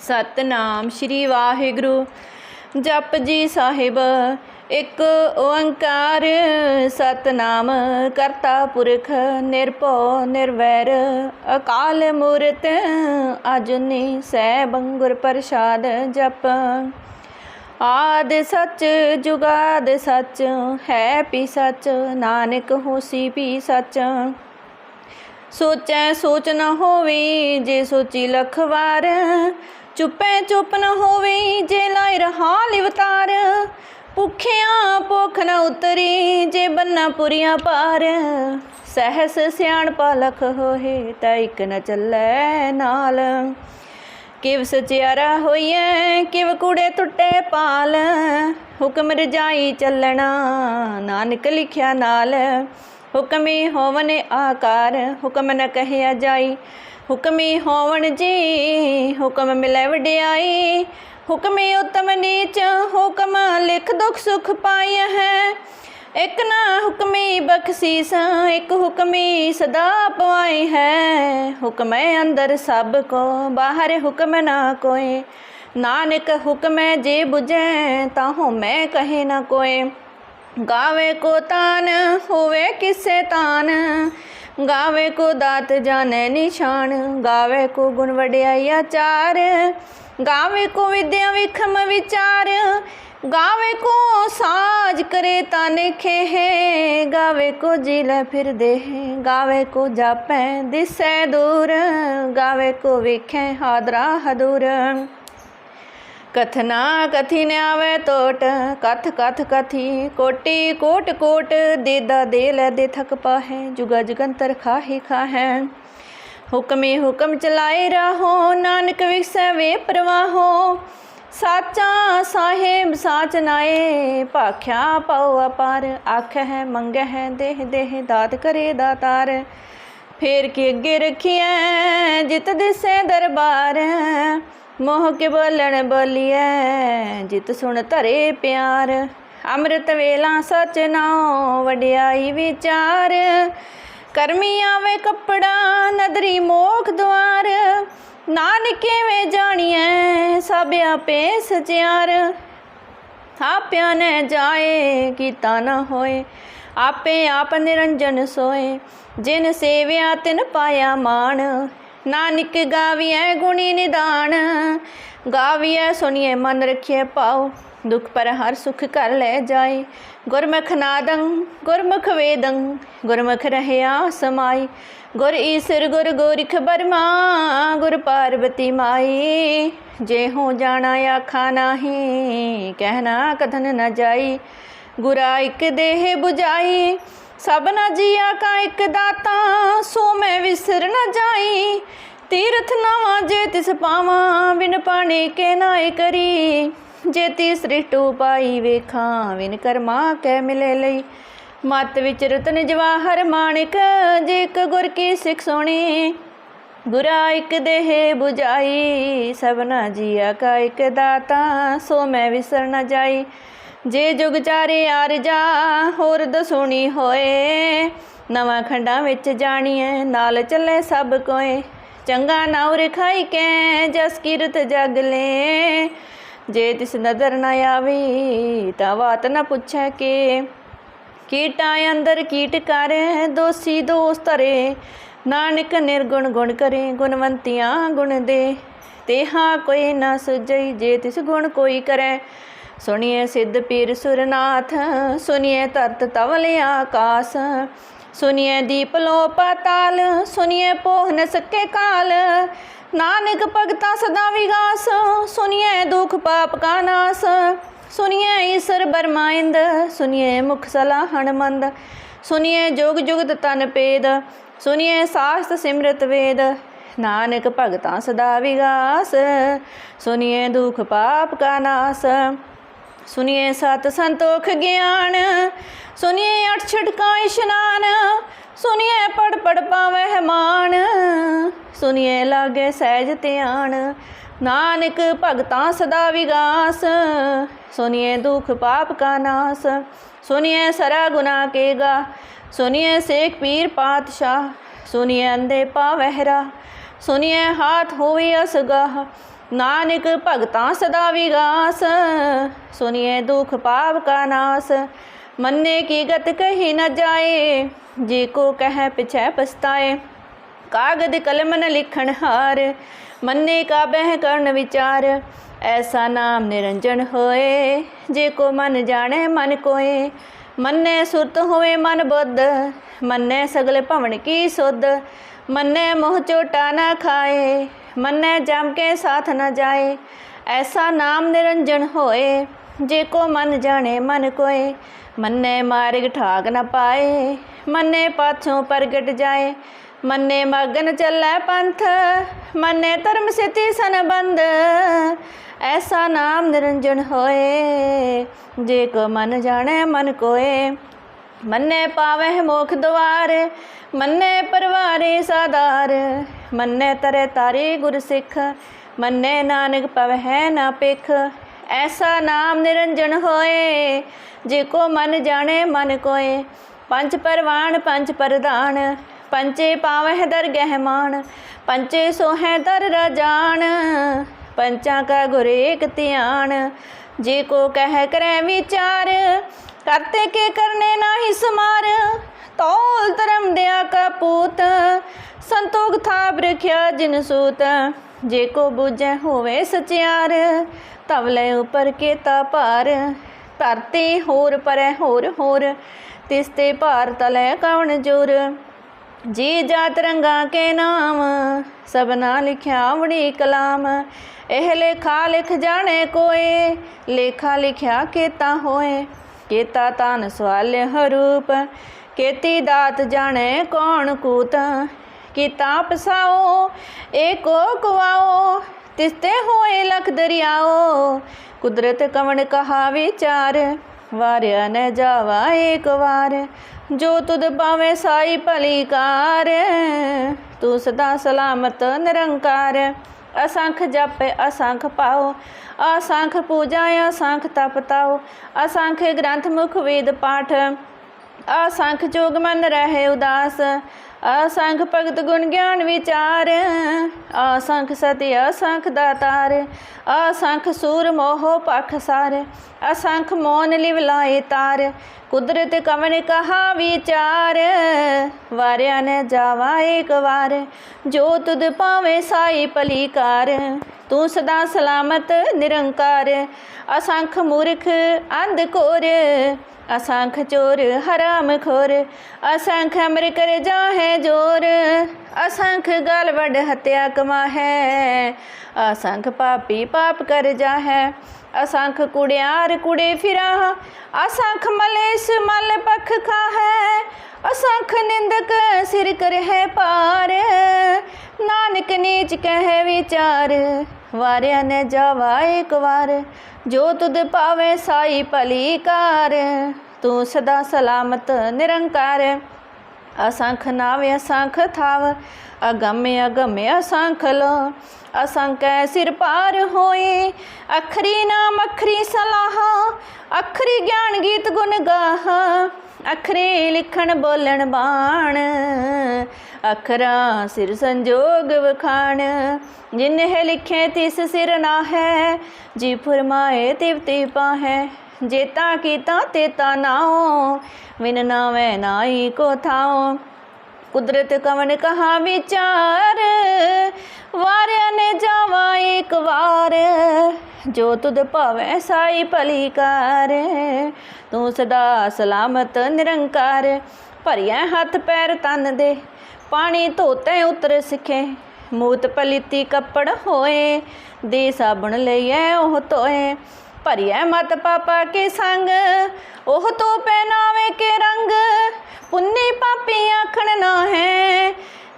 ਸਤਨਾਮ ਸ਼੍ਰੀ ਵਾਹਿਗੁਰੂ। ਜਪ ਜੀ ਸਾਹਿਬ, ਇੱਕ ਓੰਕਾਰ। ਸਤਨਾਮ ਕਰਤਾ ਪੁਰਖ, ਨਿਰਭਉ, ਨਿਰਵੈਰ। ਅਕਾਲ ਮੂਰਤ, ਅਜਨੀ ਸੈਭੰ ਗੁਰ ਪ੍ਰਸਾਦ ਜਪ। ਆਦ ਸੱਚ, ਜੁਗਾਦ ਸੱਚ, ਹੈ ਪੀ ਸੱਚ, ਨਾਨਕ ਹੋਸੀ ਪੀ ਸੱਚ। ਸੋਚੈ ਸੋਚ ਨਾ ਹੋਵੇ, ਜੇ ਸੋਚੀ ਲਖ ਵਾਰ ਚੁੱਪੈ ਚੁੱਪ ਨ ਹੋਵੇ, ਜੇ ਲਾਇ ਰਹਾ ਲਿਵਤਾਰ। ਭੁਖਿਆ ਭੁਖ ਨ ਉਤਰੀ, ਜੇ ਬੰਨਾ ਪੁਰੀਆਂ ਪਾਰ। ਸਹਸ ਸਿਆਣ ਲਖ ਹੋਏ, ਤਾਂ ਇੱਕ ਨ ਚੱਲੈ ਨਾਲ। ਕਿਵ ਸਚਿਆਰਾ ਹੋਈਐ, ਕਿਵ ਕੂੜੇ ਟੁੱਟੇ ਪਾਲ। ਹੁਕਮ ਰਜਾਈ ਚੱਲਣਾ, ਨਾਨਕ ਲਿਖਿਆ ਨਾਲ। ਹੁਕਮੀ ਹੋਵਨ ਆਕਾਰ, ਹੁਕਮ ਨ ਕਹਿਆ ਜਾਈ। ਹੁਕਮੀ ਹੋਵਣ ਜੀ, ਹੁਕਮ ਮਿਲੈ ਵਡਿਆਈ। ਹੁਕਮੀ ਉਤਮ ਨੀਚ, ਹੁਕਮ ਲਿਖ ਦੁਖ ਸੁਖ ਪਾਇਆ ਹੈ। ਇੱਕ ਨਾ ਹੁਕਮੀ ਬਖਸ਼ੀਸ, ਇੱਕ ਹੁਕਮੀ ਸਦਾ ਪਵਾਈ ਹੈ। ਹੁਕਮੈ ਅੰਦਰ ਸਭ ਕੋ, ਬਾਹਰ ਹੁਕਮ ਨਾ ਕੋਏ ਨਾਨਕ ਹੁਕਮੈ ਜੇ 부ਜੈ ਤਾਂ ਮੈਂ ਕਹੇ ਨਾ ਕੋਏ ਗਾਵੇ ਕੋ ਤਾਨ, ਹੋਵੇ ਕਿਸੇ ਤਾਨ। ਗਾਵੇ ਕੋ ਦਾਤ ਜਾਣੈ ਨਿਸ਼ਾਨ, ਗਾਵੇ ਕੋ ਗੁਣ ਵਡਿਆਈ ਆਚਾਰ ਗਾਵੇ ਕੋ ਵਿਦਿਆ ਵਿਖਮ ਵਿਚਾਰ, ਗਾਵੇ ਕੋ ਸਾਜ ਕਰੇ ਤਨ ਖੇਹ, ਗਾਵੇ ਕੋ ਜਿਲੇ ਫਿਰ ਦੇਹ, ਗਾਵੇ ਕੋ ਜਾਪੈ ਦਿਸੈ ਦੂਰ, ਗਾਵੇ ਕੋ ਵਿਖੇ ਹਾਦਰਾ ਹਦੂਰ। ਕਥਨਾ ਕਥੀ ਨ ਆਵੇ ਟੋਟ ਕਥ ਕਥ ਕਥੀ, ਕੋਟੀ ਕੋਟ ਕੋਟ ਦੇਦਾ ਦੇ ਲੈ ਦੇ ਥਕ ਪਾਹੈ, ਜੁਗਾ ਜਗੰਤਰ ਖਾਹੀ ਖਾਹੈ। ਹੁਕਮੇ ਹੁਕਮ ਚਲਾਏ ਰਹੋ, ਨਾਨਕ ਵਿਖਸੈ ਵੇ ਪ੍ਰਵਾਹੋ। ਸਾਚਾ ਸਾਹਿਬ ਸਾਚ ਨਾਏ, ਭਾਖਿਆ ਪਾਉ ਅਪਾਰ ਆਖ ਹੈ ਮੰਗ ਹੈ ਦੇਹ ਦੇਹ ਦਾਤ ਕਰੇ ਦਾਤਾਰ। ਫੇਰ ਕੇ ਅੱਗੇ ਰਖੀਐ, ਜਿਤ ਦਿਸੈ ਦਰਬਾਰ। ਮੋਹ ਕੇ ਬੋਲਣ ਬੋਲੀਐ, ਜਿਤ ਸੁਣ ਧਰੇ ਪਿਆਰ। ਅੰਮ੍ਰਿਤ ਵੇਲਾ ਸਚ ਨਾਉ ਵਡਿਆਈ ਵਿਚਾਰ। ਕਰਮੀ ਆਵੇ ਕੱਪੜਾ, ਨਦਰੀ ਮੋਖ ਦੁਆਰ। ਨਾਨਕੇ ਵੇ ਜਾਣੀਐ ਸਭ ਆਪੇ ਸਚਿਆਰ ਆਪਿਆ ਨੇ ਜਾਏ, ਕੀਤਾ ਨਾ ਹੋਏ। ਆਪੇ ਆਪ ਨਿਰੰਜਨ ਸੋਏ। ਜਿਨ ਸੇਵਿਆ ਤਿਨ ਪਾਇਆ ਮਾਣ। ਨਾਨਕ ਗਾਵੀਐ ਗੁਣੀ ਨਿਦਾਨ, ਗਾਵੀਐ ਸੁਣੀਏ ਮਨ ਰਖਿਐ ਪਾਉ ਦੁਖ ਪਰ ਹਰ ਸੁਖ ਕਰ ਲੈ ਜਾਏ। ਗੁਰਮੁਖ ਨਾਦੰ, ਗੁਰਮੁਖ ਵੇਦੰ, ਗੁਰਮੁਖ ਰਹਿਆ ਸਮਾਈ। ਗੁਰ ਈਸਰ ਗੁਰ ਗੋਰਿਖ ਬਰਮਾ, ਗੁਰ ਪਾਰਵਤੀ ਮਾਈ। ਜੇ ਹੋ ਜਾਣਾ ਆਖਾ ਨਾਹੀ ਕਹਿਣਾ ਕਥਨ ਨ ਜਾਈ। ਗੁਰਾ ਇਕ ਦੇਹ 부ਜਾਈ ਸਭਨਾ ਜੀਆ ਕਾ ਇਕ ਦਾਤਾ, ਸੋ ਮੈਂ ਵਿਸਰ ਨ ਜਾਈ। ਤੀਰਥ ਨਾਵਾ ਜੇ ਤਿਸ ਪਾਵਾਂ, ਬਿਨ ਪਾਣੀ ਕੇ ਨਾਏ ਕਰੀ। ਜੇ ਤਿਸ ਰਿਟੂ ਪਾਈ ਵੇਖਾਂ ਵਿਨ ਕਰਮਾ ਕੈ ਮਿਲੇ ਲਈ। ਮਤ ਵਿੱਚ ਰਤਨ ਜਵਾਹਰ ਮਾਣਿਕ, ਜੇ ਇੱਕ ਗੁਰ ਕੀ ਸਿੱਖ ਸੋਣੀ। ਗੁਰਾ ਇੱਕ ਦੇਹ 부ਜਾਈ ਸਭਨਾ ਜੀਆ ਕਾ ਇੱਕ ਦਾਤਾ, ਸੋ ਮੈਂ ਵਿਸਰ ਨ ਜਾਈ। ਜੇ ਜੁਗ ਚਾਰੇ ਆਰਜਾ ਹੋਰ ਦਸੂਣੀ ਹੋਏ। ਨਵਾਂ ਖੰਡਾਂ ਵਿੱਚ ਜਾਣੀਐ, ਨਾਲ ਚੱਲੇ ਸਭ ਕੋਏ। ਚੰਗਾ ਨਾਉ ਰਖਾਈ ਕੈ, ਜਸ ਕੀਰਤ ਜਗ ਲੈ। ਜੇ ਤਿਸ ਨਦਰ ਨ ਆਵੇ, ਤਾਂ ਬਾਤ ਨਾ ਪੁੱਛੈ ਕੇ। ਕੀਟਾਂ ਅੰਦਰ ਕੀਟ ਕਰ, ਦੋਸੀ ਦੋਸ ਧਰੇ। ਨਾਨਕ ਨਿਰਗੁਣ ਗੁਣ ਕਰੇ, ਗੁਣਵੰਤੀਆਂ ਗੁਣ ਦੇ। ਤੇਹਾ ਕੋਈ ਨਾ ਸੁਜਈ ਜੇ ਤਿਸ ਗੁਣ ਕੋਈ ਕਰੈ ਸੁਣੀਏ ਸਿੱਧ ਪੀਰ ਸੁਰਨਾਥ, ਸੁਣੀਏ ਤਰਤ ਤਵਲ ਆਕਾਸ ਸੁਣੀਏ ਦੀਪ ਲੋ ਪਤਾਲ ਸੁਣੀਏ ਪੋਹ ਨ ਸਕੇ ਕਾਲ। ਨਾਨਕ ਭਗਤਾ ਸਦਾ ਵਿਗਾਸ, ਸੁਣੀਏ ਦੁਖ ਪਾਪ ਕਾ ਨਾਸ, ਸੁਣੀਏ ਈਸ਼ਰ ਬਰਮਾਇੰਦ ਸੁਣੀਏ ਮੁਖ ਸਲਾਹਣ ਮੰਦ ਸੁਣੀਏ ਜੋਗ ਜੁਗਤ ਤਨ ਪੇਦ, ਸੁਣੀਏ ਸਾਸਤ ਸਿਮਰਤ ਵੇਦ। ਨਾਨਕ ਭਗਤਾ ਸਦਾ ਵਿਗਾਸ, ਸੁਣੀਏ ਦੁਖ ਪਾਪ ਕਾ ਨਾਸ। ਸੁਣੀਏ ਸਤ ਸੰਤੋਖ ਗਿਆਨ ਸੁਣੀਏ ਅਠ ਛਟਕਾ ਇਸ਼ਨਾਨ ਸੁਣੀਏ ਪੜ ਪੜ ਪਾਵਹਿ ਮਾਨ ਸੁਣੀਏ ਲਾਗੇ ਸਹਿਜ ਧਿਆਨ, ਨਾਨਕ ਭਗਤਾਂ ਸਦਾ ਵਿਗਾਸ ਸੁਣੀਏ ਦੁਖ ਪਾਪ ਕਾ ਨਾਸ ਸੁਣੀਏ ਸਰਾ ਗੁਨਾ ਕੇਗਾ ਸੁਣੀਏ ਸੇਖ ਪੀਰ ਪਾਤਸ਼ਾਹ ਸੁਣੀਏ ਅੰਦੇ ਪਾਵਹਿਰਾ ਸੁनिए ਹਾਥ ਹੋਵੇ ਅਸਗਾਹ ਨਾਨਕ ਭਗਤਾਂ ਸਦਾ ਵਿਗਾਸ ਸੁनिए ਦੁਖ ਪਾਪ ਕਾ ਨਾਸ। ਮੰਨੇ ਕੀ ਗਤ ਕਹੀ ਨ ਜਾਏ, ਜੇ ਕੋ ਕਹਿ ਪਿਛੈ ਪਛਤਾਏ। ਕਾਗਦ ਕਲਮ ਨ ਲਿਖਣ ਹਾਰ, ਮੰਨੇ ਕਾ ਬਹਿ ਕਰਨ ਵਿਚਾਰ। ਐਸਾ ਨਾਮ ਨਿਰੰਜਨ ਹੋਏ, ਜੇ ਕੋ ਮਨ ਜਾਣੈ ਮਨ ਕੋਏ। ਮੰਨੇ ਸੁਰਤ ਹੋਵੇ ਮਨ ਬੁੱਧ, ਮੰਨੇ ਸਗਲ ਭਵਨ ਕੀ ਸੁਧ। ਮੰਨੇ ਮੋਹ ਚੋਟਾ ਨਾ ਖਾਏ ਮੰਨੇ ਜਮ ਕੇ ਸਾਥ ਨ ਜਾਏ, ਐਸਾ ਨਾਮ ਨਿਰੰਜਨ ਹੋਏ, ਜੇ ਕੋ ਮਨ ਜਾਣੇ ਮਨ ਕੋਏ, ਮੰਨੇ ਮਾਰਗ ਠਾਗ ਨ ਪਾਏ, ਮੰਨੇ ਪਾਛੋਂ ਪ੍ਰਗਟ ਜਾਏ, ਮੰਨੇ ਮਗਨ ਚੱਲੈ ਪੰਥ, ਮੰਨੇ ਧਰਮ ਸਿਤੀ ਸੰਬੰਧ ਐਸਾ ਨਾਮ ਨਿਰੰਜਨ ਹੋਏ, ਜੇ ਕੋ ਮਨ ਜਾਣੈ ਮਨ ਕੋਏ, ਮੰਨੇ ਪਾਵਹਿ ਮੋਖ ਦੁਆਰ ਮੰਨੇ ਪਰਵਾਰੇ ਸਾਦਾਰ, ਮੰਨੇ ਤਰੇ ਤਾਰੇ ਗੁਰ ਸਿੱਖ, ਮੰਨੇ ਨਾਨਕ ਪਵਹਿ ਨਾ ਪਿਖ ਐਸਾ ਨਾਮ ਨਿਰੰਜਨ ਹੋਏ, ਜੇ ਕੋ ਮਨ ਜਾਣੇ ਮਨ ਕੋਏ, ਪੰਜ ਪਰਵਾਨ ਪੰਜ ਪ੍ਰਧਾਨ ਪੰਚੇ ਪਾਵਹਿ ਦਰ ਗਹਿਮਾਨ ਪੰਚੇ ਸੋਹੈ ਦਰ ਰਾਜਾਨ ਪੰਚਾਂ ਕਾ ਗੁਰ ਏਕ ਧਿਆਨ, ਜੇ ਕੋ ਕਹਿ ਕਰੈ ਵਿਚਾਰ, ਕਰਤੇ ਕੇ ਕਰਨੇ ਨਾਹੀ ਸਮਾਰ ਤੌਲ ਧਰਮ ਦਿਆ ਕਪੂਤ ਪੂਤ, ਸੰਤੋਖ ਥਾਪ ਰਖਿਆ ਜਿਨ ਸੂਤ। ਜੇ ਕੋ ਬੁਝੈ ਹੋਵੇ ਸਚਿਆਰ ਤਵਲੇ ਉਪਰ ਕੇਤਾ ਭਾਰ। ਧਰਤੀ ਹੋਰ ਪਰੈ ਹੋਰ ਹੋਰ, ਤਿਸ ਤੇ ਭਾਰ ਤਲੇ ਕਵਣ ਜੁਰ। ਜੀ ਜਾਤ ਰੰਗਾ ਕੇ ਨਾਮ ਸਭਨਾ ਲਿਖਿਆ ਵੜੀ ਕਲਾਮ। ਇਹ ਲੇਖਾ ਲਿਖ ਜਾਣੇ ਕੋਏ, ਲੇਖਾ ਲਿਖਿਆ ਕੀਤਾ ਹੋਏ। ਕੀਤਾ ਤਨ ਸਵਾਲ ਹਰੂਪ ਕੀਤੀ ਦਾਤ ਜਾਣੇ ਕੌਣ ਕੂਤ? ਕੀਤਾ ਪਸਾਓ ਏਕੋ ਕੁਆਓ ਤਿਸਤੇ ਹੋਏ ਲਖ ਦਰਿਆਓ। ਕੁਦਰਤ ਕਵਣ ਕਹਾ ਵਿਚਾਰ ਵਾਰਿਆ ਨ ਜਾਵਾ ਏਕ ਵਾਰ। ਜੋ ਤੁਧ ਪਾਵੇ ਸਾਈ ਭਲੀ ਕਾਰ, ਤੂੰ ਸਦਾ ਸਲਾਮਤ ਨਿਰੰਕਾਰ। ਅਸੰਖ ਜਪ, ਅਸੰਖ ਪਾਓ, ਅਸੰਖ ਪੂਜਾ, ਅਸੰਖ ਤਪ ਤਾਓ। ਅਸੰਖ ਗ੍ਰੰਥ ਮੁਖ ਵੇਦ ਪਾਠ ਅਸੰਖ ਜੋਗ ਮਨ ਰਹੇ ਉਦਾਸ, ਅਸੰਖ ਭਗਤ ਗੁਣ ਗਿਆਨ ਵਿਚਾਰ, ਅਸੰਖ ਸਤਿ, ਅਸੰਖ ਦਾਤਾਰ, ਅਸੰਖ ਸੂਰ ਮੋਹ ਪਖ ਸਾਰ, ਅਸੰਖ ਮੋਨ ਲਿਵ ਲਾਏ ਤਾਰ, ਕੁਦਰਤ ਕਵਣ ਕਹਾ ਵਿਚਾਰ, ਵਾਰਿਆ ਨੇ ਜਾਵਾ ਇੱਕ ਵਾਰ, ਜੋ ਤੁਧ ਪਾਵੇ ਸਾਈ ਭਲੀਕਾਰ, ਤੂੰ ਸਦਾ ਸਲਾਮਤ ਨਿਰੰਕਾਰ, ਅਸੰਖ ਮੂਰਖ ਅੰਧ ਕੋਰ ਅਸੰਖ ਚੋਰ, ਹਰਾਮ ਖੋਰ, ਅਸੰਖ ਅਮਰ ਕਰ ਜਾਹੇ ਜੋਰ, ਅਸੰਖ ਗਲ ਵੱਡ ਹਤਿਆ ਕਮਾ ਹੈ ਅਸੰਖ ਪਾਪੀ ਪਾਪ ਕਰ ਜਾਹੈ, ਅਸੰਖ ਕੁੜਿਆਰ ਕੁੜੇ ਫਿਰਾ ਅਸੰਖ ਮਲੇਸ ਮਲ ਪਖ ਖਾਹੈ, ਅਸੰਖ ਨਿੰਦਕ ਸਿਰ ਕਰਹਿ ਪਾਰ ਨਾਨਕ ਨੀਚ ਕਹਿ ਵਿਚਾਰ ਵਾਰਿਆ ਨੇ ਜਾਵਾ ਇੱਕ ਵਾਰ, ਜੋ ਤੁਧ ਪਾਵੇ ਸਾਈ ਭਲੀ ਕਾਰ, ਤੂੰ ਸਦਾ ਸਲਾਮਤ ਨਿਰੰਕਾਰ। ਅਸੰਖ ਨਾਵੇ ਅਸੰਖ ਥਾਵ, ਅਗੰਮੇ ਅਗੰਮੇ ਅਸੰਖ ਲੋ। ਅਸੰਕੈ ਸਿਰ ਪਾਰ ਹੋਏ ਅਖਰੀ ਨਾਮ ਅਖਰੀ ਸਲਾਹ, ਅਖਰੀ ਗਿਆਨ ਗੀਤ ਗੁਣ ਗਾਹ। ਅਖਰੇ ਲਿਖਣ ਬੋਲਣ ਬਾਣ, ਅਖਰਾ ਸਿਰ ਸੰਜੋਗ ਵਖਾਣ। ਜਿਨਹਿ ਲਿਖੇ ਤਿਸ ਸਿਰ ਨਾ ਹੈ ਜੀ ਫਰਮਾਏ ਤਿਵ ਤੇ ਪਾਹੈ। ਜੇਤਾ ਕੀਤਾ ਤੇਤਾ ਨਾਉ ਵਿਨ ਨਾਵੇਂ ਨਾਈ ਕੋ ਥਾਉ। ਕੁਦਰਤ ਕਵਨ ਕਹਾ ਵਿਚਾਰ? ਵਾਰਿਆ ਨੇ ਜਾਵਾ ਇੱਕ ਵਾਰ। ਜੋ ਤੁਧ ਭਾਵੈ ਸਾਈ ਭਲੀ ਕਾਰ ਤੂੰ ਸਦਾ ਸਲਾਮਤ ਨਿਰੰਕਾਰ। ਭਰਿਆ ਹੱਥ ਪੈਰ ਤਨ ਦੇ, ਪਾਣੀ ਧੋਤੇ ਉਤਰ ਸਿਖੇ। ਮੂਤ ਪਲੀਤੀ ਕੱਪੜ ਹੋਏ, ਦੇ ਸਾਬਣ ਲਈਐ ਉਹ ਧੋਏ। ਭਰਿਆ ਮਤ ਪਾਪਾ ਕੇ ਸੰਗ, ਉਹ ਤੋ ਪਹਿਨਾਵੇ ਪਾਪੀ ਆਖਣ ਨਾ ਹੈ।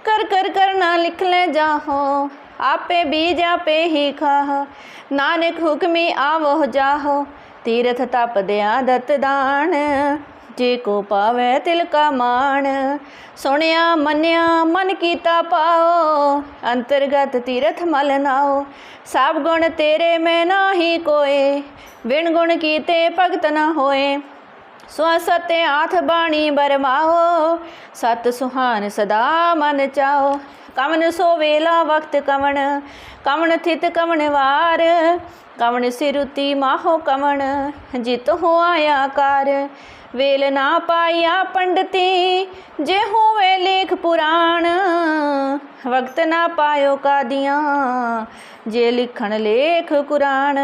ਕਰ ਕਰ ਕਰਨਾ ਲਿਖ ਲੈ ਜਾਹੋ। ਆਪੇ ਬੀਜ, ਆਪੇ ਹੀ ਨਾਨਕ ਹੁਕਮੀ ਆਵੋ ਜਾਹੋ। ਤੀਰਥ ਤਪ ਆਦਤ ਦਾਨ। ਜੇ ਕੋ ਪਾਵੇ ਤਿਲ ਕਾ ਮਾਣ। ਸੁਣਿਆ, ਮੰਨਿਆ, ਮਨ ਕੀਤਾ ਪਾਓ। ਅੰਤਰਗਤ ਤੀਰਥ ਮਲ ਨਾਓ। ਸਭ ਗੁਣ ਤੇਰੇ ਮੈਂ ਨਾਹੀ ਕੋਏ। ਵਿਣ ਗੁਣ ਕੀਤੇ ਭਗਤ ਨਾ ਹੋਏ। ਸੋ ਸਤਿ ਆਥ ਬਾਣੀ ਬਰਮਾਓ, ਸਤ ਸੁਹਾਨ ਸਦਾ ਮਨ ਚਾਓ। ਕਵਨ ਸੋ ਵੇਲਾ ਵਕਤ ਕਵਣ ਕਵਨ ਥਿਤ ਕਵਨ ਵਾਰ ਕਵਨ ਸਿਰੁਤੀ ਮਾਹੋ ਕਵਣ, ਜਿਤ ਹੋ ਆਇਆ ਆਕਾਰ ਵੇਲ ਨਾ ਪਾਇਆ ਪੰਡਤੀ, ਜੇ ਹੋਵੇ ਲੇਖ ਪੁਰਾਣ, ਵਕਤ ਨਾ ਪਾਇਓ ਕਾਦੀਆਂ, ਜੇ ਲਿਖਣ ਲੇਖ ਕੁਰਾਨ।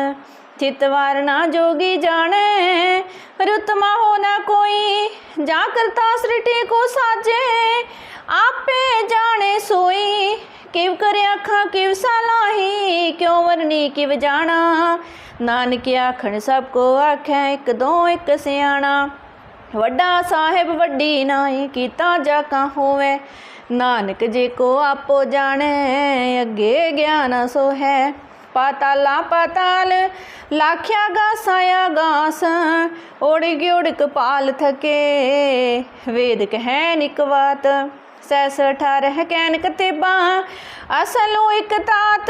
ਚਿਤਵਾਰ ਨਾ ਜੋਗੀ ਜਾਣੇ ਰੁਤਮਾ ਹੋ ਨਾ ਕੋਈ। ਜਾ ਕਰਤਾ ਸ੍ਰਿਟੀ ਕੋ ਸਾਜੇ, ਆਪੇ ਜਾਣੇ ਸੋਈ। ਕਿਵ ਕਰ ਅੱਖਾਂ, ਕਿਵ ਸਲਾਹੀ, ਕਿਉ ਵਰਨੀ ਕਿਵ ਜਾਣਾ। ਨਾਨਕ ਆਖਣ ਸਭ ਕੋ ਆਖੈ, ਇੱਕ ਦੋ, ਇੱਕ ਸਿਆਣਾ। ਵੱਡਾ ਸਾਹਿਬ ਵੱਡੀ ਨਾਈ, ਕੀਤਾ ਜਾ ਕਾ ਹੋਵੇ। ਨਾਨਕ ਜੇ ਕੋ ਆਪੋ ਜਾਣੈ, ਅੱਗੇ ਗਿਆਨ ਸੋ ਹੈ ਪਾਤਾਲਾ ਪਾਤਾਲ, ਲਾਖਿਆ ਗਾਸਾਇਆ ਗਾਸ। ਓੜਿ ਉੜਕ ਪਾਲ ਥਕੇ। ਵੇਦ ਕਹਿ ਨਿਕਵਾਤ ਸੈਸ ਅਠਾਰਹ ਕੈਨ ਕਤੇਬਾ। ਅਸਲੂ ਇਕ ਤਾਤ,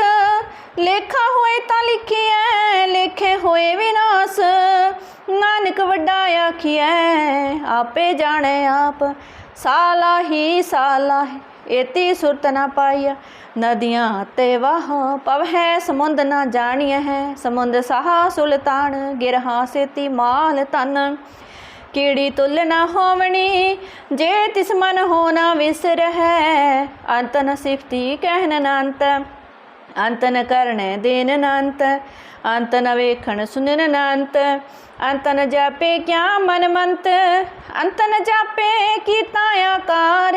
ਲੇਖਾ ਹੋਏ ਤਾਂ ਲਿਖਿਐ, ਲੇਖੇ ਹੋਏ ਵਿਨਾਸ਼। ਨਾਨਕ ਵੱਡਾ ਆਖੀਐ, ਆਪੇ ਜਾਣੇ ਆਪ ਸਾਲਾ ਹੀ ਸਾਲਾ ਏਤੀ ਸੁਰਤ ਨਾ ਪਾਈਆ ਨਦੀਆਂ ਤੇ ਵਾਹ ਪਵਹਿ ਸਮੁੰਦ ਨਾ ਜਾਣੀਐ ਹੈ। ਸਮੁੰਦ ਸਾਹਾ ਸੁਲਤਾਨ ਗਿਰਹਾ ਸੇਤੀ ਮਾਲ ਤਨ ਕੀੜੀ ਤੁਲ ਨਾ ਹੋਵਣੀ, ਜੇ ਤਿਸ ਮਨ ਹੋ ਨਾ ਵਿਸਰ ਹੈ ਅੰਤ ਨ ਸਿਫਤੀ ਕਹਿਨ ਨ ਅੰਤ ਅੰਤ ਨ ਕਰਣੈ ਦੇਨ ਨ ਅੰਤ ਅੰਤ ਨ ਵੇਖਣ ਸੁਨਨ ਨੰਤ ਅੰਤ ਅੰਤ ਨ ਜਾਪੇ ਕਿਆ ਮਨ ਮੰਤ ਅੰਤ ਨ ਜਾਪੇ ਕੀਤਾ ਆਕਾਰ,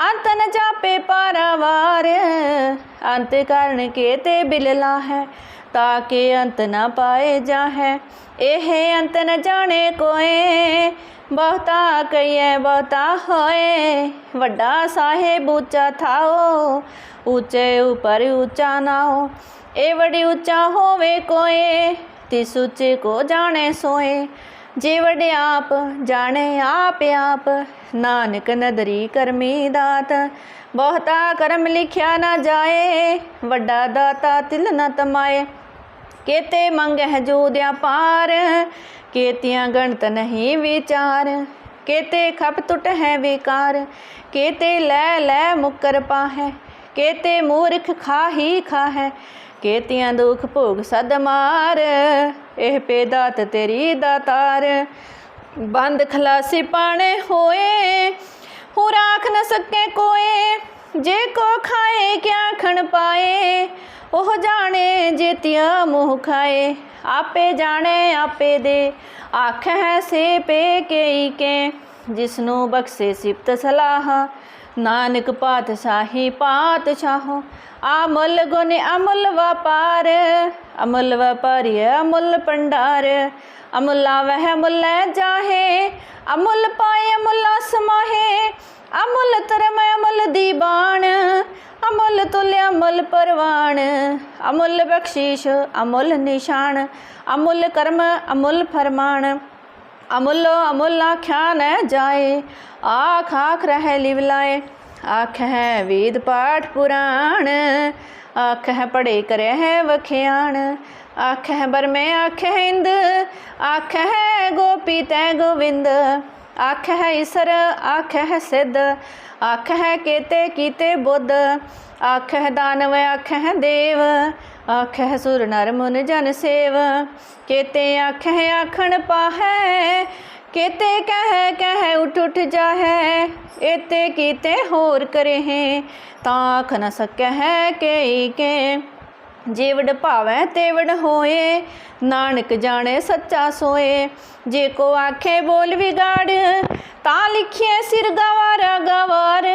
ਅੰਤ ਨ ਜਾਪੇ ਪਾਰਾਵਾਰ, ਅੰਤ ਕਰਨ ਕੇ ਤੇ ਬਿਲਲਾ ਹੈ ਤਾਂ ਕਿ ਅੰਤ ਨਾ ਪਾਏ ਜਾਹੈ। ਇਹ ਅੰਤ ਨ ਜਾਣੇ ਕੋਏ, ਬਹੁਤਾ ਕਈਐ ਬਹੁਤਾ ਹੋਏ, ਵੱਡਾ ਸਾਹਿਬ ਉੱਚਾ ਥਾਓ, ਉੱਚੇ ਉਪਰ ਉੱਚਾ ਨਾਓ। ਇਹ ਵੜੀ ਉੱਚਾ ਹੋਵੇ ਕੋਏ, ਤਿਸ ਉੱਚੇ ਕੋ ਜਾਣੇ ਸੋਏ। ਜੇ ਵਡਿਆਪ ਜਾਣੇ ਆਪ ਆਪ, ਨਾਨਕ ਨਦਰੀ ਕਰਮੀ ਦਾਤ। ਬਹੁਤਾ ਕਰਮ ਲਿਖਿਆ ਨਾ ਜਾਏ, ਵੱਡਾ ਦਾਤਾ ਤਿਲ ਨ ਤਮਾਏ। ਕੇਤੇ ਮੰਗਹਿ ਜੋਦਿਆ ਪਾਰ, ਕੇਤੀਆਂ ਗਣਤ ਨਹੀਂ ਵਿਚਾਰ। ਕੇਤੇ ਖਪ ਟੁੱਟ ਹੈ ਵਿਕਾਰ, ਕੇਤੇ ਲੈ ਲੈ ਮੁਕਰ ਪਾਹੈ। ਕੇਤੇ ਮੂਰਖ ਖਾਹੀ ਖਾਹੈ। ਕੇਤੀਆਂ ਦੁਖ ਭੋਗ ਸਦ ਮਾਰ, ਇਹ ਪੇਦਾਤ ਤੇਰੀ ਦਾਤਾਰ। ਬੰਦ ਖਲਾਸੀ ਪਾਣੇ ਹੋਏ, ਹੋ ਰਾਖ ਨ ਸਕੇ ਕੋਏ, ਜੇ ਕੋ ਖਾਏ ਕਿਆ ਖਣ ਪਾਏ, ਉਹ ਜਾਣੇ ਜੇਤਿਆ ਮੋਹ ਖਾਏ। ਆਪੇ ਜਾਣੇ, ਆਪੇ ਦੇ ਆਖ ਹੈ ਸੇ ਪੇ ਕੇਈ ਕੇ, ਜਿਸਨੂੰ ਬਖਸ਼ੇ ਸਿਫਤ ਸਲਾਹ। ਨਾਨਕ ਪਾਤਸ਼ਾਹੀ ਪਾਤਸ਼ਾਹੋ ਅਮੁੱਲ ਗੁਣ ਅਮੁੱਲ ਵਪਾਰ, ਅਮੁੱਲ ਵਪਾਰੀ ਅਮੁੱਲ ਪੰਡਾਰ ਅਮੁੱਲਾ ਵਹਿ ਮੁੱਲੇ ਜਾਹੇ, ਅਮੁੱਲ ਪਾਏ ਅਮੁੱਲਾ ਸਮਾਹੇ ਅਮੁੱਲ ਧਰਮ ਅਮੁੱਲ ਦੀਬਾਨ, ਅਮੁੱਲ ਤੁਲ ਅਮੁੱਲ ਪਰਵਾਨ, ਅਮੁੱਲ ਬਖਸ਼ੀਸ਼ ਅਮੁੱਲ ਨਿਸ਼ਾਨ, ਅਮੁੱਲ ਕਰਮ ਅਮੁੱਲ ਫਰਮਾਨ ਅਮੁੱਲ ਅਮੁੱਲ ਆਖਿਆ ਨ ਜਾਏ। ਆਖ ਆਖ ਰਹਿ ਲਿਵਲਾਏ ਆਖ ਹੈ ਵੇਦ ਪਾਠ ਪੁਰਾਣ। ਆਖ ਹੈ ਪੜੇ ਕਰੇ ਹੈ ਵਖਿਆਣ। ਆਖ ਹੈ ਬਰਮੇ ਆਖ ਹੈ ਇੰਦ। ਆਖ ਹੈ ਗੋਪੀ ਤੈ ਗੋਵਿੰਦ। ਆਖ ਹੈ ਈਸਰ ਆਖ ਹੈ ਸਿੱਧ। ਆਖ ਹੈ ਕੇਤੇ, ਕੀਤੇ ਬੁੱਧ। ਆਖ ਹੈ ਦਾਨਵ ਆਖ ਹੈ ਦੇਵ। ਆਖ ਹੈ ਸੁਰ ਨਰ ਮੁਨ ਜਨ ਸੇਵ, ਕੇਤੇ ਆਖ ਆਖਣ ਪਾਹੈ, ਕੇਤੇ ਕਹਿ ਕਹਿ ਉਠ ਉਠ ਜਾਹੈ, ਏਤੇ ਕੀਤੇ ਹੋਰ ਕਰੇ ਤਾਂ ਆਖ ਨ ਸਕੈ ਹੈ ਕੇਈ ਕੇ। ਜੇਵੜ ਭਾਵੈ ਤੇਵੜ ਹੋਏ, ਨਾਨਕ ਜਾਣੇ ਸੱਚਾ ਸੋਏ। ਜੇ ਕੋ ਆਖੇ ਬੋਲ ਵਿਗਾੜ, ਤਾਂ ਲਿਖਿਐ ਸਿਰ ਗਵਾਰਾ ਗਵਾਰ।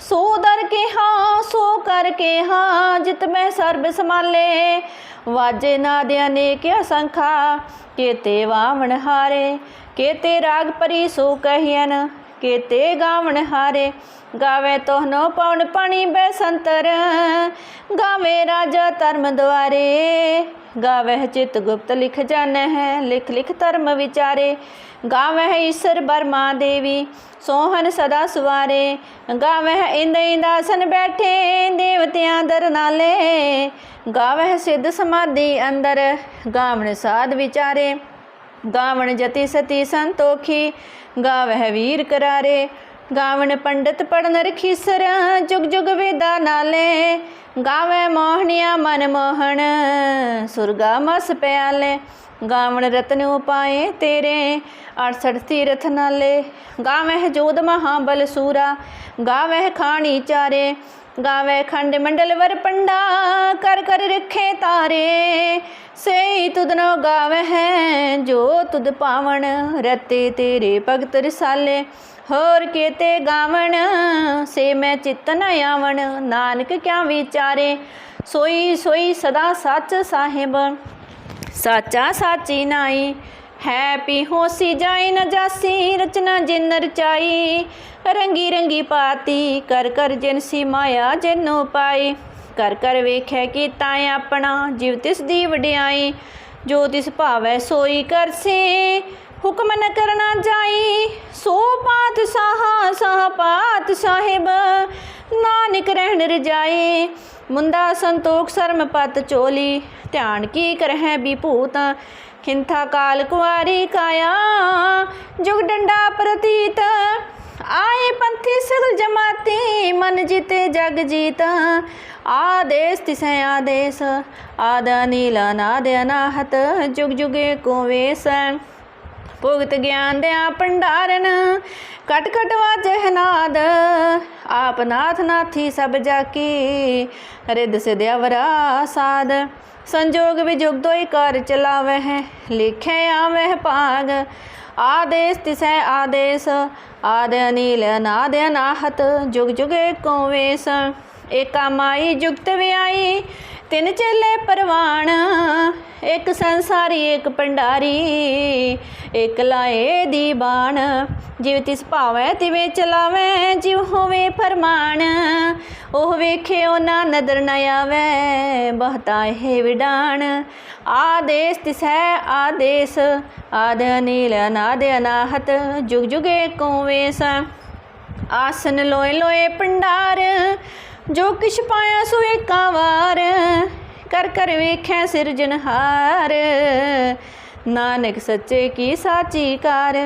ਸੋ ਦਰ ਕੇ ਹਾਂ ਸੋ ਕਰ ਕੇ ਹਾਂ ਜਿਤ ਮੈਂ ਸਰਬ ਸਮਾਲੇ ਵਾਜੇ ਨਾਦਿਆਂ ਨੇ ਕਿਆ ਸੰਖਾ ਕੇਤੇ ਵਾਵਣ ਹਾਰੇ, ਕੇਤੇ ਰਾਗ ਪਰੀ ਸੋ ਕਹੀਨ ਕੇਤੇ ਗਾਵਣ ਹਾਰੇ। ਗਾਵੇ ਤੋਹਨੋ ਪਉਣ ਪਾਣੀ ਬੈਸੰਤਰ ਗਾਵੇ ਰਾਜਾ ਧਰਮ ਦੁਆਰੇ। ਗਾਵੇ ਚਿਤ ਗੁਪਤ ਲਿਖ ਜਾਣੈ ਹੈ ਲਿਖ ਲਿਖ ਧਰਮ ਵਿਚਾਰੇ। ਗਾਵੇ ਈਸ਼ਰ ਬਰਮਾ ਦੇਵੀ ਸੋਹਨ ਸਦਾ ਸੁਵਾਰੇ। ਗਾਵੇ ਇੰਦ ਇੰਦਾਸਨ ਬੈਠੇ, ਦੇਵਤਿਆਂ ਦਰਨਾਲੇ ਗਾਵੇ ਸਿੱਧ ਸਮਾਧੀ ਅੰਦਰ, ਗਾਵਣ ਸਾਧ ਵਿਚਾਰੇ। ਗਾਵਣ ਜਤੀ ਸਤੀ ਸੰਤੋਖੀ, ਗਾਵਹਿ ਵੀਰ ਕਰਾਰੇ। ਗਾਵਣ ਪੰਡਤ ਪੜਨ ਰਖੀਸਰ ਜੁਗ ਜੁਗ ਵੇਦਾ ਨਾਲੇ। ਗਾਵੇ ਮੋਹਣੀਆਂ ਮਨ ਮੋਹਣ, ਸੁਰਗਾ ਮਸ ਪਿਆਲੇ। ਗਾਵਣ ਰਤਨ ਉਪਾਏ ਤੇਰੇ 68 ਤੀਰਥ ਨਾਲੇ। ਗਾਵੇ ਜੋਧ ਮਹਾਬਲ ਸੂਰਾ ਗਾਵੇ ਖਾਣੀ ਚਾਰੇ। ਗਾਵੇ ਖੰਡ ਮੰਡਲ ਵਰ ਪੰਡਾ, ਕਰ ਕਰ ਰੱਖੇ ਤਾਰੇ। ਸਈ ਤੁਧਨੋ ਗਾਵੇ ਹੈ, ਜੋ ਤੁਧ ਪਾਵਣ, ਰਤੇ ਤੇਰੇ ਭਗਤ ਰਸਾਲੇ। ਹੋਰ ਕੀਤੇ ਗਾਵਣ, ਸੇ ਮੈਂ ਚਿਤ ਨ ਆਵਣ, ਨਾਨਕ ਕਿਆ ਵਿਚਾਰੇ। ਸੋਈ ਸੋਈ ਸਦਾ ਸੱਚ ਸਾਹਿਬ, ਸਾਚਾ ਸਾਚੀ ਨਾਈ। ਹੈ ਪੀ ਹੋਸੀ ਜਾਏ ਨਾ ਜਾਸੀ, ਰਚਨਾ ਜਿਨ ਰਚਾਈ। ਰੰਗੀ ਰੰਗੀ ਪਾਤੀ, ਕਰ ਕਰ ਜਿਨਸੀ ਮਾਇਆ ਜਿਨੋ ਪਾਈ। ਕਰ ਕਰ ਵੇਖੈ ਕੀਤਾ ਆਪਣਾ, ਜਿਵ ਤਿਸ ਦੀ ਵਡਿਆਈ। ਜੋ ਤਿਸ ਭਾਵੈ ਸੋਈ ਕਰਸੇ ਹੁਕਮ ਨ ਕਰਨਾ ਜਾਈ। ਸੋ ਪਾਤ ਸਾਹਾ, ਸਾਹ ਪਾਤ ਸਾਹਿਬ ਨਾਨਕ ਰਹਿਣ ਰਜਾਈ ਮੁੰਦਾ ਸੰਤੋਖ ਸਰਮ ਪਤ ਚੋਲੀ। ਧਿਆਨ ਕੀ ਕਰਹਿ ਵਿਭੂਤ, ਖਿੰਥਾ ਕਾਲ ਕੁਆਰੀ ਕਾਇਆ। ਜੁਗ ਡੰਡਾ ਪ੍ਰਤੀਤ, ਆਏ ਪੰਥੀ ਸਗਲ ਜਮਾਤੀ, ਮਨ ਜਿਤੇ ਜਗ ਜੀਤ। ਆਦੇਸ ਤਿਸੈ ਆਦੇਸ, ਆਦ ਨੀਲ ਨਾਦ ਅਨਾਹਤ, ਜੁਗ ਜੁਗੇ ਕੋ ਵੇਸ। ਭੁਗਤ ਗਿਆਨ ਦੇ ਭੰਡਾਰਨ, ਕਟ ਕਟ ਵਾਜੇ ਨਾਦ ਆਪ ਨਾਥ ਨਾਥੀ ਸਭ ਜਾਕੀ, ਰਿੱਧ ਸਿਧਿਆਵਰਾ ਸਾਧ ਸੰਜੋਗ ਵਿਜੁਗ ਦੋਈ ਕਰ ਚਲਾਵੇ ਹੈ ਲਿਖੇ ਆਵੇ ਭਾਗ। ਆਦੇਸ ਤਿਸੈ ਆਦੇਸ, ਆਦ ਅਨੀਲ, ਅਨਾਦ ਅਨਾਹਤ। ਜੁਗ ਜੁਗ ਕੋ ਵੇਸ, ਏਕਾ ਮਾਈ ਜੁਗਤ ਵਿਆਈ। ਤਿੰਨ ਚੇਲੇ ਪਰਵਾਣ, ਇੱਕ ਸੰਸਾਰੀ, ਇੱਕ ਪੰਡਾਰੀ ਇੱਕ ਲਾਏ ਦੀ ਬਾਣ। ਜਿਵ ਤਿਸ ਭਾਵੈ, ਤਿਵੇਂ ਚਲਾਵੇ, ਜਿਵ ਹੋਵੇ ਫਰਮਾਨ। ਉਹ ਵੇਖੇ ਨਾ ਨਦਰ ਨ ਆਵੇ ਬਹਤਾ ਇਹ ਵਿਡਾਣ। ਆਦੇਸ ਤਿਸੈ ਆਦੇਸ, ਆਦ ਨੀਲ ਅਨਾਦ ਅਨਾਹਤ। ਜੁਗ ਜੁਗੇ ਕੋ ਸ, ਆਸਨ ਲੋਏ ਲੋਏ ਪੰਡਾਰ ਜੋ ਕਿਛ ਪਾਇਆ ਸੋ ਏਕਾ ਵਾਰ, ਕਰ ਕਰ ਵੇਖੈ ਸਿਰਜਨਹਾਰ ਨਾਨਕ ਸੱਚੇ ਕੀ ਸਾਚੀ ਕਾਰ,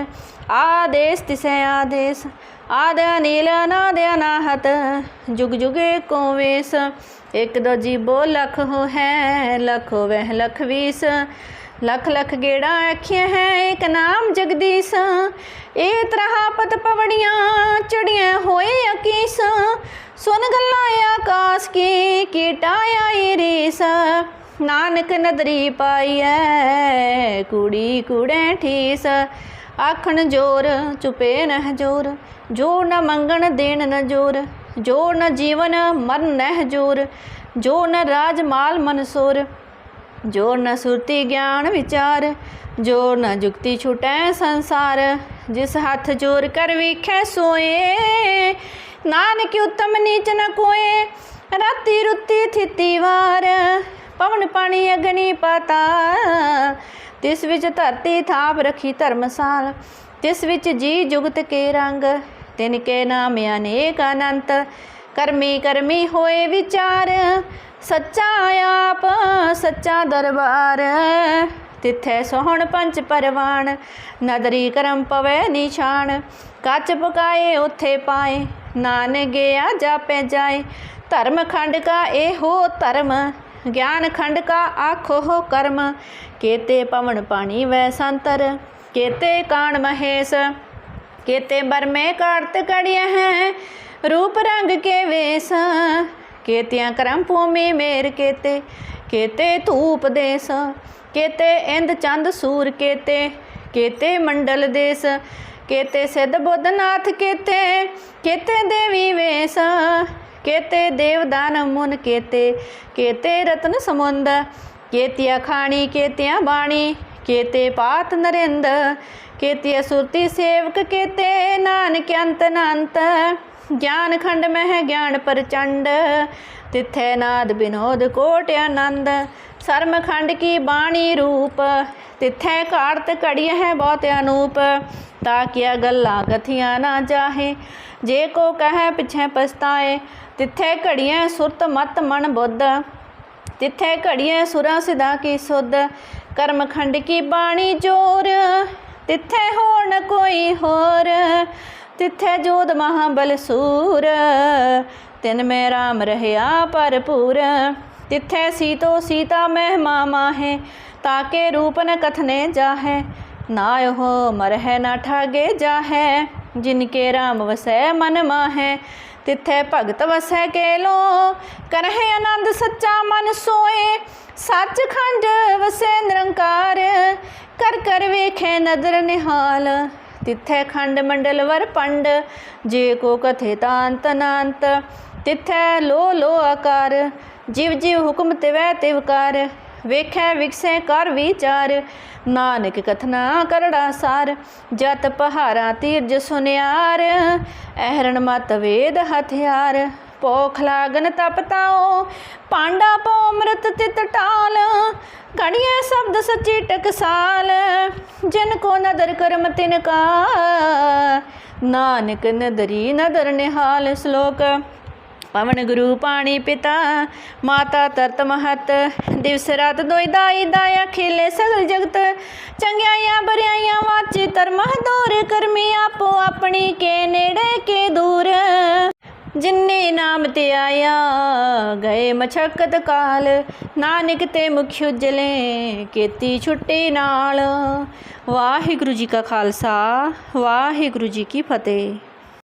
ਆਦੇਸ ਤਿਸੈ ਆਦੇਸ। ਆਦ ਨੀਲ ਅਨਾਦ ਅਨਾਹਤ ਜੁਗ ਜੁਗੇ ਕੋ ਵੇਸ। ਇੱਕ ਦੋ ਜੀਬੋ ਲਖ ਹੋ ਹੈ ਲਖ ਵਹਿ ਲਖ ਵੀਸ। ਲਖ ਲਖ ਗੇੜਾ ਆਖਿਆ ਹੈ, ਇਕ ਨਾਮ ਜਗਦੀਸ਼। ਏ ਤਰ੍ਹਾਂ ਪਤ ਪਵੜੀਆਂ ਚੜੀਆਂ ਹੋਏ ਅਕੀਸ। ਸੁਨ ਗੱਲਾਂ ਆਕਾਸ ਕੀ ਕੀਟਾਇਆ ਆਈ ਰੀਸ। ਨਾਨਕ ਨਦਰੀ ਪਾਈਐ, ਕੁੜੀ ਕੁੜੇ ਠੀਸ। ਆਖਣ ਜੋਰ, ਚੁਪੇ ਨਹ ਜੋਰ। ਜੋ ਨ ਮੰਗਣ ਦੇਣ ਨ ਜੋਰ। ਜੋ ਨ ਜੀਵਨ ਮਰਨ ਨਹ ਜੋਰ। ਜੋ ਨ ਰਾਜ ਮਾਲ ਮਨਸੂਰ ਜੋ ਨ ਸੁਰਤੀ ਗਿਆਨ ਵਿਚਾਰ। ਜੋ ਨ ਜੁਗਤੀ ਛੁਟੈ ਸੰਸਾਰ। ਜਿਸ ਹੱਥ ਜੋਰ ਕਰ ਵੇਖੈ ਸੋਏ। ਨਾਨਕ ਉਤਮ ਨੀਚ ਨ ਕੋਏ ਰਾਤੀ ਰੁੱਤੀ ਥਿਤੀ ਵਾਰ, ਪਵਨ ਪਾਣੀ ਅਗਨੀ ਪਤਾ। ਤਿਸ ਵਿੱਚ ਧਰਤੀ ਥਾਪ ਰਖੀ ਧਰਮਸਾਲ ਤਿਸ ਵਿੱਚ ਜੀ ਜੁਗਤ ਕੇ ਰੰਗ। ਤਿਨ ਕੇ ਨਾਮ ਅਨੇਕ ਅਨੰਤ, ਕਰਮੀ ਕਰਮੀ ਹੋਏ ਵਿਚਾਰ। ਸੱਚਾ ਆਪ, ਸੱਚਾ ਦਰਬਾਰ। ਤਿੱਥੈ ਸੋਹਣ ਪੰਜ ਪਰਵਾਨ ਨਦਰੀ ਕਰਮ ਪਵੇ ਨਿਸ਼ਾਨ। ਕੱਚ ਪਕਾਏ, ਉਥੇ ਪਾਏ। ਨਾਨ ਗਿਆ ਜਾਪੇ ਜਾਏ, ਧਰਮ ਖੰਡ ਕਾ ਇਹੋ ਧਰਮ, ਗਿਆਨ ਖੰਡ ਕਾ ਆਖੋ ਹੋ ਕਰਮ, ਕੇਤੇ ਪਵਨ ਪਾਣੀ ਵੈ ਸੰਤਰ, ਕੇਤੇ ਕਾਣ ਮਹੇਸ਼, ਕੇਤੇ ਬਰਮੇ ਕਾੜਤ ਕੜਿਆ ਹੈ, ਰੂਪ ਰੰਗ ਕੇ ਵੇਸ, ਕੇਤਿਆਂ ਕਰਮ ਭੂਮੀ ਮੇਰ ਕੇਤੇ ਕੇਤੇ ਧੂਪ ਦੇਸ, ਕੇਤੇ ਇੰਦ ਚੰਦ ਸੂਰ ਕੇਤੇ ਕੇਤੇ ਮੰਡਲ ਦੇਸ ਕੇਤੇ ਸਿੱਧ ਬੁੱਧਨਾਥ ਕੇਤੇ ਕੇਤੇ ਦੇਵੀ ਵੇਸ, ਕੇਤੇ ਦੇਵਦਾਨ ਮੁਨ ਕੇਤੇ ਕੇਤੇ ਰਤਨ ਸਮੁੰਦ, ਕੇਤਿਆ ਖਾਣੀ, ਕੇਤਿਆ ਬਾਣੀ, ਕੇਤੇ ਪਾਤ ਨਰਿੰਦ, ਕੇਤਿਆ ਸੁਰਤੀ ਸੇਵਕ, ਕੇਤੇ ਨਾਨਕ ਅੰਤ ਅਨੰਤ ਗਿਆਨ ਖੰਡ ਮਹਿ ਗਿਆਨ ਪ੍ਰਚੰਡ ਤਿਥੈ ਨਾਦ ਬਿਨੋਦ ਕੋਟ ਆਨੰਦ, ਸਰਮਖੰਡ ਕੀ ਬਾਣੀ ਰੂਪ, ਤਿਥੈ ਕਾਰਤ ਕੜਿയ ਹੈ ਬਹੁਤ ਅਨੂਪ, ਤਾ ਕਿਆ ਗੱਲਾਂ ਕਥੀਆਂ ਨਾ ਜਾਹੇ, ਜੇ ਕੋ ਕਹੈ ਪਿਛੈ ਪਛਤਾਏ, ਤਿਥੈ ਘੜੀਆਂ ਸੁਰਤ ਮਤ ਮਨ ਬੁੱਧ, ਤਿੱਥੈ ਘੜੀਆਂ ਸੁਰਾਂ ਸਿਦਾ ਕੀ ਸੁਧ ਕਰਮ ਖੰਡ ਕੀ ਬਾਣੀ ਜੋਰ, ਤਿੱਥੈ ਹੋਰ ਕੋਈ ਹੋਰ, ਤਿੱਥੈ ਜੋਧ ਮਹਾਬਲ ਸੂਰ ਤਿਨ ਮੈਂ ਰਾਮ ਰਹਿਆ ਭਰਪੂਰ। ਤਿੱਥੈ ਸੀਤੋ ਸੀਤਾ ਮਹਿਮਾ ਮਾਹੇ, ਤਾਕੇ ਰੂਪ ਨ ਕਥਨੇ ਜਾਹੈ। ਨਾ ਉਹ ਮਰਹਿ ਨਾ ਠਾਗੇ ਜਾਹੈ ਜਿਨ ਕੇ ਰਾਮ ਵਸੈ ਮਨ ਮਾਹੈ। ਤਿੱਥੈ ਭਗਤ ਵਸੈ ਕੇਲੋ, ਕਰਹਿ ਆਨੰਦ ਸੱਚਾ ਮਨ ਸੋਏ। ਸੱਚਖੰਡ ਵਸੈ ਨਿਰੰਕਾਰ, ਕਰ ਕਰ ਵੇਖੈ ਨਦਰ ਨਿਹਾਲ। ਤਿੱਥੈ ਖੰਡ ਮੰਡਲ ਵਰ ਪੰਡ, ਜੇ ਕੋ ਕਥੇ ਤਾਂਤ ਨਾਂਤ। ਤਿਥੈ ਲੋ ਲੋ ਆਕਾਰ, ਜਿਵ ਜਿਵ ਹੁਕਮ ਤਿਵੈ ਤਿਵਕਾਰ ਵੇਖੈ ਵਿਕਸੈ ਕਰ ਵਿਚਾਰ, ਨਾਨਕ ਕਥਨਾ ਕਰੜਾ ਸਾਰ, ਜਤ ਪਹਾਰਾ ਤੀਰਜ ਸੁਨਿਆਰ, ਐਹਰਣ ਮਤ ਵੇਦ ਹਥਿਆਰ, ਪੋਖ ਲਾਗਨ ਤਪਤਾਓ ਪਾਂਡਾ ਪੋ ਅੰਮ੍ਰਿਤ ਤਿਤ ਟਾਲ ਕੜੀਏ ਸ਼ਬਦ ਸੱਚੀ ਟਕਸਾਲ, ਜਿਨ ਕੋ ਨਦਰ ਕਰਮ ਤਿਨ ਕਾ, ਨਾਨਕ ਨਦਰੀ ਨਦਰ ਨਿਹਾਲ ਸ਼ਲੋਕ ਪਵਨ ਗੁਰੂ ਪਾਣੀ ਪਿਤਾ, ਮਾਤਾ ਤਰਤ ਮਹਤ, ਦਿਵਸ ਰਾਤ ਦੋਇ ਦਾਈ ਦਾਇਆ ਖੇਲੇ ਸਗਲ ਜਗਤ, ਚੰਗਿਆਈਆਂ ਬਰਿਆਈਆਂ ਵਾਚੇ ਧਰਮ ਦੂਰ ਕਰਮੀ ਆਪੋ ਆਪਣੀ ਕੇ ਨੇੜੇ ਕੇ ਦੂਰ। ਜਿਨਨੇ ਨਾਮ ਤੇ ਆਇਆ, ਗਏ ਮਛਕਤ ਕਾਲ, ਨਾਨਕ ਤੇ ਮੁਖ ਉਜਲੇ, ਕੀਤੀ ਛੁੱਟੀ ਨਾਲ। ਵਾਹਿਗੁਰੂ ਜੀ ਕਾ ਖਾਲਸਾ, ਵਾਹਿਗੁਰੂ ਜੀ ਕੀ ਫਤਿਹ।